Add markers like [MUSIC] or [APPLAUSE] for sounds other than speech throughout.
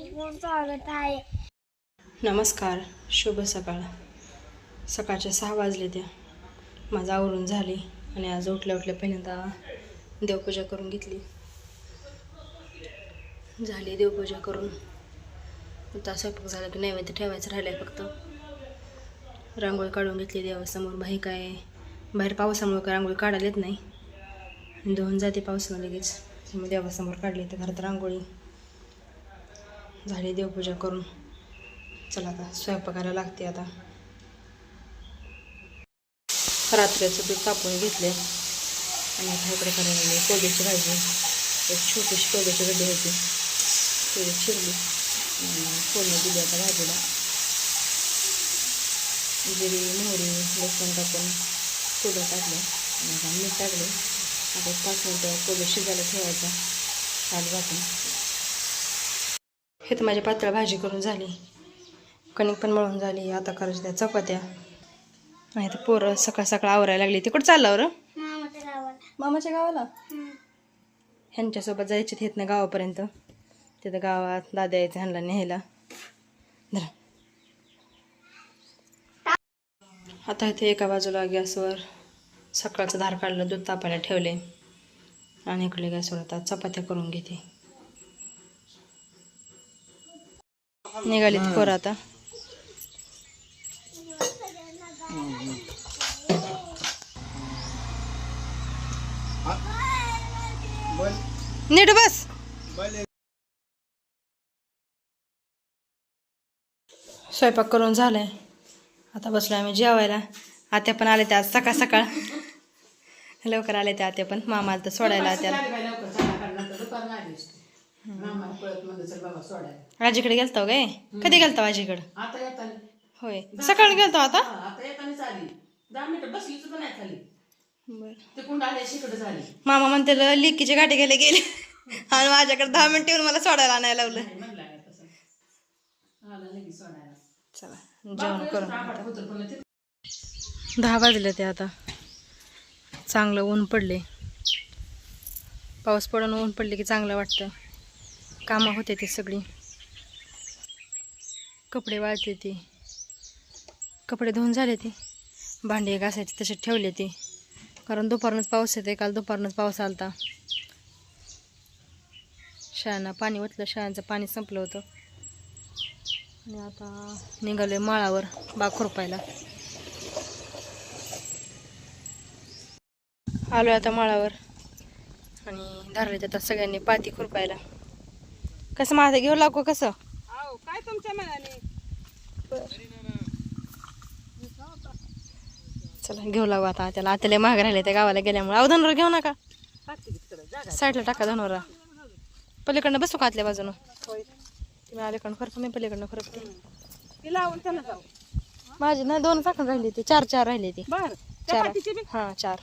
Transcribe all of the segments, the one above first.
स्वागत आहे. नमस्कार शुभ सकाळ. सकाळच्या सहा वाजले त्या माझं आवरून झाली आणि आज उठल्या उठल्या पहिल्यांदा देवपूजा करून घेतली. झाली देवपूजा करून. आता स्वयंपाक झाला की नैवेद्य ठेवायचं राहिलं आहे फक्त. रांगोळी काढून घेतली देवासमोर. बाई काय बाहेर पावसामुळे काय रांगोळी काढायला येत नाही. दोन धुवून जाते पावसानं लगेच मग देवासमोर काढली तर घरात रांगोळी. झाली देवपूजा करून. चला आता स्वयंपाकाला लागते आता. रात्रीचं दूध तापून घेतले. आणि आता इकडे करायला लागले कोबीची भाजी. एक छोटीशी कोबीची गड्डी होती. थोडी शिरली आणि फोडणी दिली आता भाजीला. जिरी मोहरी लसूण टाकून कोबी टाकले? आणि आता मीठ टाकले. आता पाच मिनटं कोबी शिजायला ठेवायचा. साल घालून हे तर माझी पातळ भाजी करून झाली. कणिक पण मळून झाली आता करायच्या त्या चपात्या. आणि आता पोरं सकाळ सकाळ आवरायला लागली. तिकडं चाललं बरं? मामाच्या गावाला. ह्यांच्यासोबत जायचे आहेत ना गावापर्यंत. तिथं गावात दादा यायचं ह्यांना न्यायला. आता इथे एका बाजूला गॅसवर सकाळचं धार काढलं दूध तापायला ठेवले. आणि इकडे गॅसवर आता चपात्या करून घेते. निघालीत पोरं आता. नीट बस. स्वयंपाक करून झालाय. आता बसलो आम्ही जेवायला. आत्या पण आले त्या आज सकाळ सकाळ. लवकर आले त्या आत्या पण. मामा तर सोडायला त्याला आजीकडे गेलतो गे कधी गेलतो आजीकडे? आता येताना होय. सकाळी गेलतो आता? आता येतानाच आली. दहा मिनिटं बसली सुद्धा नाही खाली. बर. ते कुंड आले शिकडे झाली. मामा म्हणते लिकीचे गाठी गेले. गेले आणि माझ्याकडे दहा मिनिट येऊन मला सोडायला आणायला लावलं. नाही म्हणला नाही तसं. आला लगेच सोडायला. चला जेवण करून. आंबाट होतं पण ते दहा वाजले ते आता. चांगलं ऊन पडले. पाऊस पडून ऊन पडले की चांगलं वाटतं. कामं होते ते सगळी. कपडे वाळते ते. कपडे धुवून झाले ते. भांडे घासायचे तसे ठेवले ते. कारण दुपारनंच पाऊस येते काल दुपारनंच पाऊस आलता. शाळांना पाणी ओतलं शाळांचं पाणी संपलं होतं. आणि आता निघालोय माळावर बाग खुरपायला. आलो आता माळावर. आणि धरले आता सगळ्यांनी पाती खुरपायला. कसं माझं घेऊ लागू कसं? काय तुमच्या मनाने? चला घेऊ लागू आता त्याला आता लय महाग राहिले त्या गावाला गेल्यामुळे. अहो धनवर घेऊ नका. साईडला टाका धनवरा पलीकडनं बसू का आतल्या बाजूनं? तुम्ही अलीकडनं खरं मी पलीकडनं खरं ती लावून त्याला जाऊ. माझे ना दोन चाकण राहिली ती चार चार राहिली ती बर. चार. हा चार.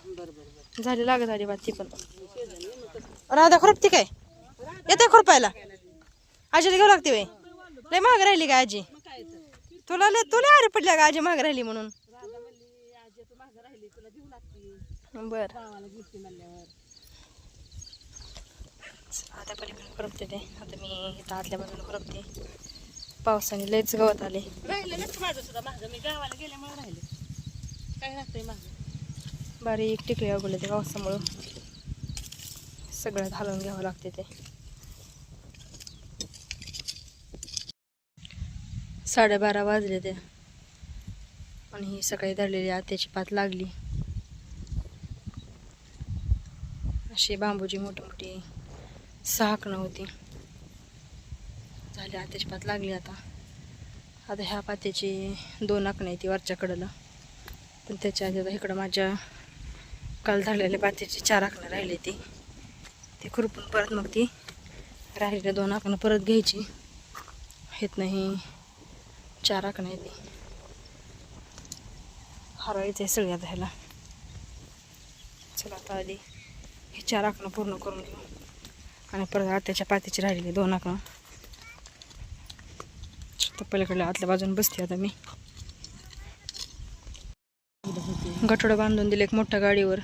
झाली लागत झाली बा ती पण. राधा खुरपती काय? येते खुरपायला? आजीला घेऊ लागते बाई. लय महाग राहिली का आजी? तुला लय तुला अरे पडल्या का आजी महाग राहिली म्हणून. बर. आता पलीकडे खुरपते ते. आता मी इथं आतल्या बाजूला खुरपते. पावसाने लयच गवत आले. राहिलं नसतं माझं सुद्धा. माझं मी गावाला गेल्यामुळे राहिले. काय माझं. बारीक टिकले अगोले ते पावसामुळं. सगळं घालून घ्यावं लागते ते. साडेबारा वाजले ते. आणि ही सकाळी धरलेली आत्याची पात लागली. अशी बांबूची मोठी मोठी सहाकणं होती. झाली आत्याची पात लागली आता. आता ह्या पात्याची दोन आकणं आहे ती वरच्या कडेला पण त्याच्या आधी आता इकडं माझ्या काल धरलेल्या पात्याची चार आकणं राहिली ती. ती खुरपून परत मग ती राहिलेल्या दोन आकणं परत घ्यायची. हेत नाही. चार आकणं आहे ती? हरवायचं सगळी आता ह्याला. चला आता आधी हे चार आकणं पूर्ण करून घेऊ. आणि परत आत्याच्या पातीची राहिलेली दोन आकणं. तर पलीकडल्या आतल्या बाजून बसते आता मी. गठोडं बांधून दिले एक मोठ्या गाडीवर.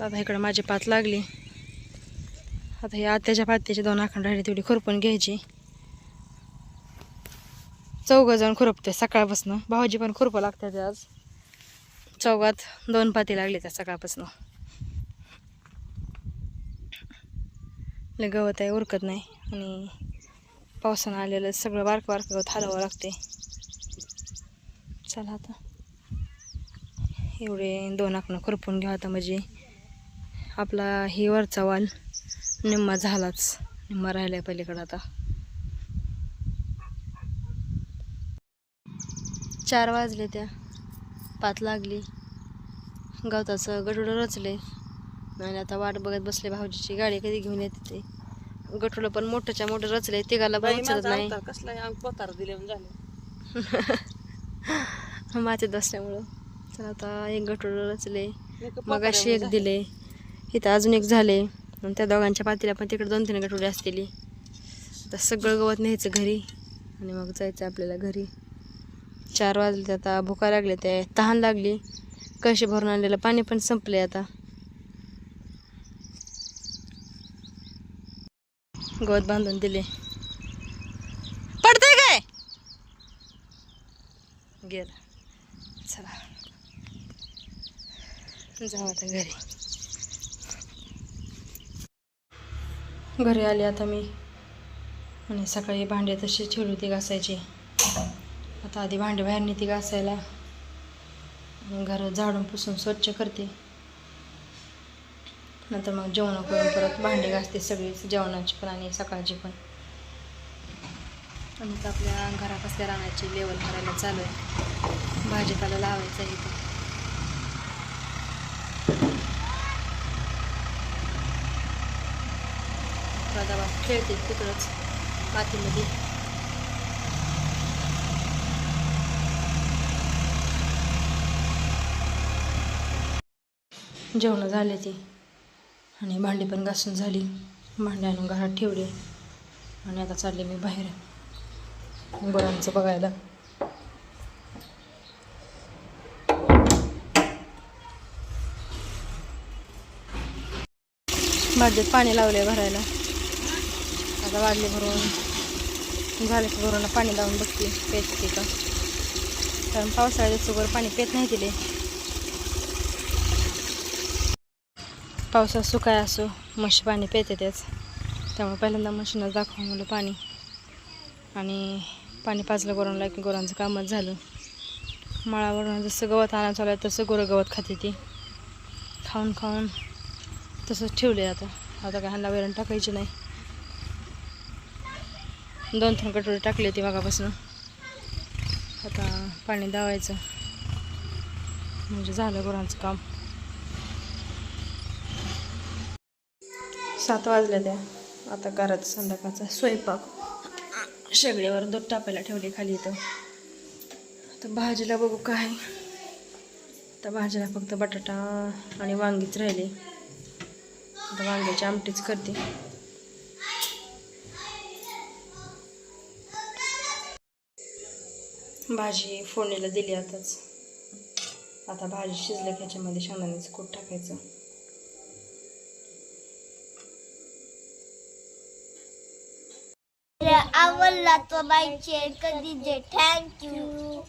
आता इकडं माझी पात लागली. आता हे आत्याच्या पात्याचे दोन आखंड राहिले तेवढी खुरपून घ्यायची. चौघं जण खुरपते सकाळपासून. भाऊजी पण खुरपं लागतात आज. चौघात दोन पाती लागली त्या सकाळपासून. लय गवत आहे उरकत नाही. आणि पावसानं आलेलं सगळं बारकं बारकं गवत हलवावं लागते चला आता. एवढे दोन आकणं खुरपून घ्या आता म्हणजे. आपला ही वरचा वाल निम्मा झालाच. निम्मा राहिला आहे पलीकडं आता. चार वाजले त्या. पाच लागली. गवताचं गटुडं रचले. आणि आता वाट बघत बसले भाऊजीची गाडी कधी घेऊन येते ते. गटुडं पण मोठंच्या मोठं रचले. तिघाला पण उचलत नाही. [LAUGHS] मातीत बसल्यामुळं. तर आता एक गटुडं रचले. मग अशी एक दिले. इथं अजून एक झाले. आणि त्या दोघांच्या पातीला पण तिकडे दोन तीन गटुडे असतील. आता सगळं गवत न्यायचं घरी. आणि मग जायचं आपल्याला घरी. चार वाजले आता भुका लागले ते तहान लागली. कशी भरून आणलेलं? पाणी पण संपले आता. गवत बांधून दिले. पडतंय काय? गेला. चला. जाऊ आता घरी. घरी आले आता मी. आणि सकाळी भांडे तशी ठेवली होती घासायची. आता आधी भांडे बाहेर नेते घासायला. घर झाडून पुसून स्वच्छ करते. नंतर मग जेवण करून परत भांडे घासते सगळीच जेवणाची पण आणि सकाळची पण. आणि आपल्या आपल्या घरापासल्या रानाची लेवल करायला चालू आहे. भाजीपाला लावायचं आहे दादा खेळते तिकडंच मातीमध्ये. जेवणं झाले ती. आणि भांडी पण घासून झाली. भांडी आणून घरात ठेवली. आणि आता चालले मी बाहेर. गुरांचं बघायला. भाजीत पाणी लावले भरायला. आता वाढले भरून. झाले की भरून पाणी लावून बघते. पेचते का कारण पावसाळ्यात सुगर पाणी पेत नाही दिले पावसा सुकाय असो म्हशी पाणी पेते त्याच त्यामुळे पहिल्यांदा म्हशीनं दाखवा मुलं पाणी. आणि पाणी पाजलं गुरांना की गोरांचं कामच झालं. माळावरून जसं गवत आणायचं चालू आहे तसं गुरं गवत खाते ती. खाऊन खाऊन तसंच ठेवले आता. आता काय ह्यांना वैरण टाकायची नाही. दोन तीन कटोरे टाकली होती मागापासून. आता पाणी दावायचं. म्हणजे झालं गुरांचं काम. सात वाजल्या त्या आता घरात संध्याकाळचा. स्वयंपाक. शेगडीवर दूध टाकायला ठेवली खाली इथं. आता भाजीला बघू काय. आता भाजीला फक्त बटाटा आणि वांगीच राहिले. आता वांग्याची आमटीच करते. भाजी फोडणीला दिली आताच. आता भाजी शिजलं की ह्याच्यामध्ये शेंगदाण्याचं कूट टाकायचं. आवडला तो बाईचे कधी जे. थँक्यू